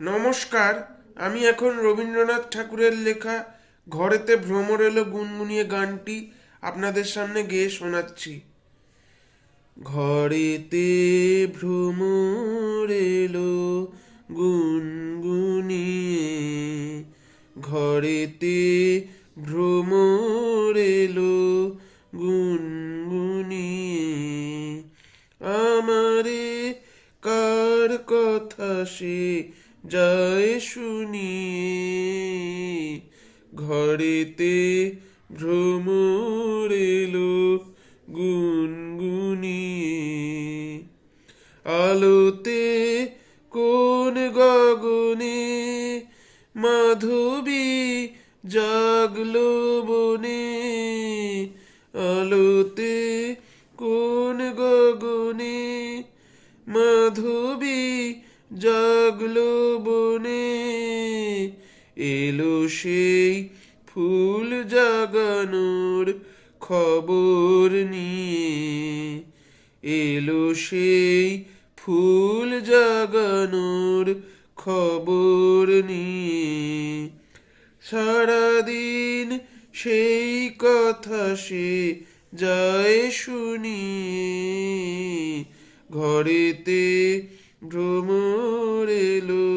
নমস্কার, আমি এখন রবীন্দ্রনাথ ঠাকুরের লেখা ঘরেতে ভ্রমর এলো গুনগুনিয়ে গানটি আপনাদের সামনে গেয়ে শোনাচ্ছি। ঘরেতে ভ্রমর এলো গুনগুনিয়ে, ঘরেতে ভ্রমর এলো গুনগুনিয়ে। আমারে কার কথা সে যায় শুনি। ঘরেতে ভ্রমর এলো গুনগুনিয়ে আলোতে কোন গগনে মাধবী জাগলো বনে। আলোতে কোন গগনে মাধবী জাগলো বনে এলো সেই ফুল জাগানোর খবর নিয়ে। এলো সেই ফুল জাগানোর খবর নিয়ে। সারাদিন সেই কথা সে যায় শুনি ঘরেতে ভ্রমর এলো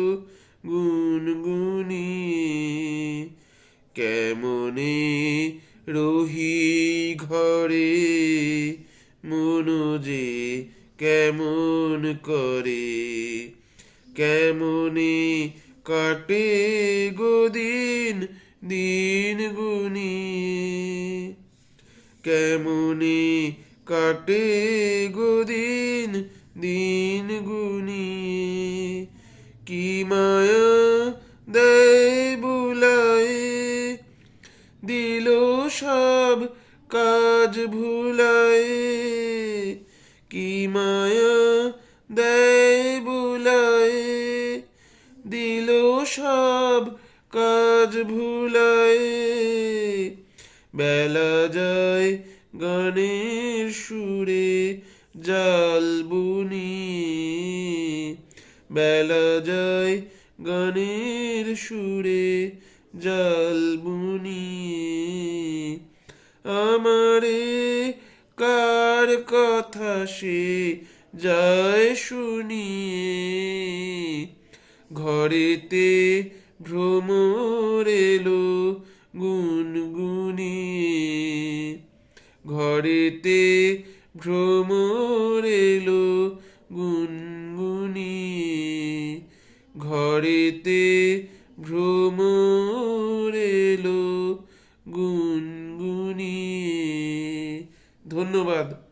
গুনগুনিয়ে কেমনে রহি ঘরে মনোজে কেমন করে, কেমনে কাটে গোদিন দিন গুনিয়ে কেমনে কাটে গদিন দিন গুনিয়ে কি মায়া দেয় বুলায়ে দিল সব কাজ ভুলায়ে কি মায়া দেয় বুলায়ে দিল সব কাজ ভুলায়ে বেলা যায় গানের সুরে জাল বুনিয়ে বেলা যায় গানের সুরে, জাল বুনিয়ে আমারে কার কথা সে যায় শুনিয়ে? ঘরেতে ভ্রমর এলো গুনগুনিয়ে। ঘরেতে ভ্রমর এলো গুনগুনি। ঘরেতে ভ্রমর এলো গুনগুনি। ধন্যবাদ।